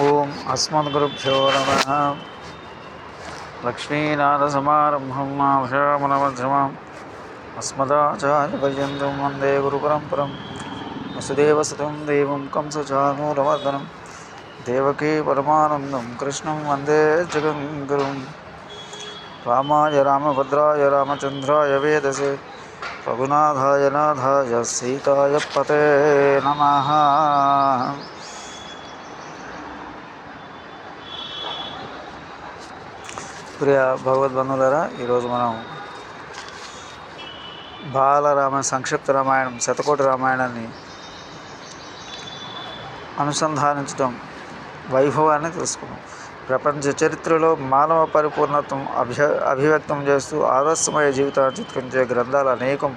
ఓం అస్మద్గురుభ్యో నమ. లక్ష్మీనాథసమారంభం మాషామనమధ్యమాం అస్మదాచార్యపర్యంతం వందే గురుపరంపరం. వసుదేవసుతం దేవం కంసచానూరవర్ధనం దేవకీ పరమానందం కృష్ణం వందే జగంగురుం రామాయ రామభద్రాయ రామచంద్రాయ వేదసే. రఘునాథాయ నాథాయ సీతాయ పతే నమ. ప్రియ భగవద్బంధువులరా ఈరోజు మనం బాలరామ సంక్షిప్త రామాయణం శతకోటి రామాయణాన్ని అనుసంధానించడం వైభవాన్ని తెలుసుకున్నాం. ప్రపంచ చరిత్రలో మానవ పరిపూర్ణత్వం అభ్య అభివ్యక్తం చేస్తూ ఆదర్శమయ జీవితాన్ని చిత్రించే గ్రంథాలు అనేకం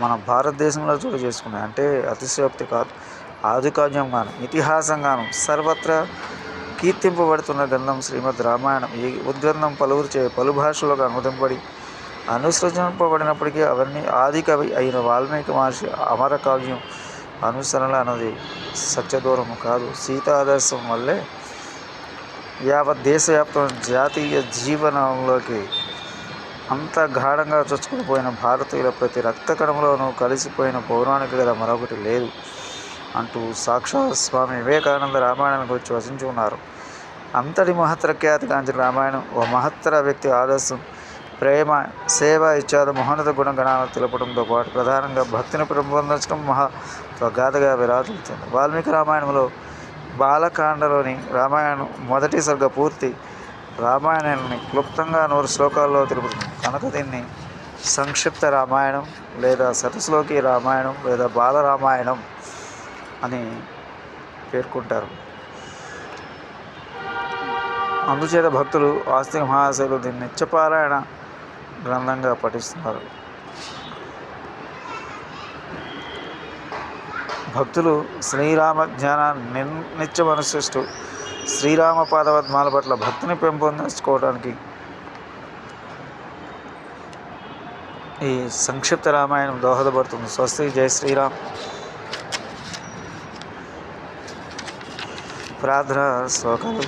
మన భారతదేశంలో చోటు చేసుకున్నాయి. అంటే అతిశయోక్తి కాదు. ఆదికావ్యం గాను ఇతిహాసం గాను సర్వత్రా కీర్తింపబడుతున్న గ్రంథం శ్రీమద్ రామాయణం. ఈ ఉద్గ్రంథం పలువురిచే పలు భాషలకు అనువదింపబడి అనుసృజింపబడినప్పటికీ అవన్నీ ఆది కవి అయిన వాల్మీకి మహర్షి అమర కావ్యం అనుసరణ అన్నది సత్యదూరము కాదు. సీతాదర్శం వల్లే యావత్ దేశవ్యాప్తం జాతీయ జీవనంలోకి అంత గాఢంగా చొచ్చుకుపోయిన భారతీయుల ప్రతి రక్త కణంలోనూ కలిసిపోయిన పౌరాణిక గల మరొకటి లేదు. అంటూ సాక్షాత్ స్వామి వివేకానంద రామాయణం గురించి వసించి ఉన్నారు. అంతటి మహత్తర ఖ్యాతిగాంచిన రామాయణం ఓ మహత్తర వ్యక్తి ఆదర్శం ప్రేమ సేవ ఇత్యాది మహోన్నత గుణగణాలను తెలపడంతో పాటు ప్రధానంగా భక్తిని పెంపొందించడం మహా గాథగా విరాజిల్లుతుంది. వాల్మీకి రామాయణంలో బాలకాండలోని రామాయణం మొదటి సర్గ పూర్తి రామాయణాన్ని క్లుప్తంగా నూరు శ్లోకాల్లో తెలుపుతుంది. కనుక దీన్ని సంక్షిప్త రామాయణం లేదా సరస్సులోకి రామాయణం లేదా బాల రామాయణం అని పేర్కొంటారు. అందుచేత భక్తులు ఆస్తిక మహాశైలు దీన్ని నిత్యపారాయణ గ్రంథంగా పఠిస్తున్నారు. భక్తులు శ్రీరామ ధ్యానాన్ని నిత్యం అనుసరిస్తూ శ్రీరామ పాదవద్మాల పట్ల భక్తిని పెంపొందించుకోవడానికి ఈ సంక్షిప్త రామాయణం దోహదపడుతుంది. స్వస్తి. జై శ్రీరామ్. ప్రార్థన శ్లోకాలు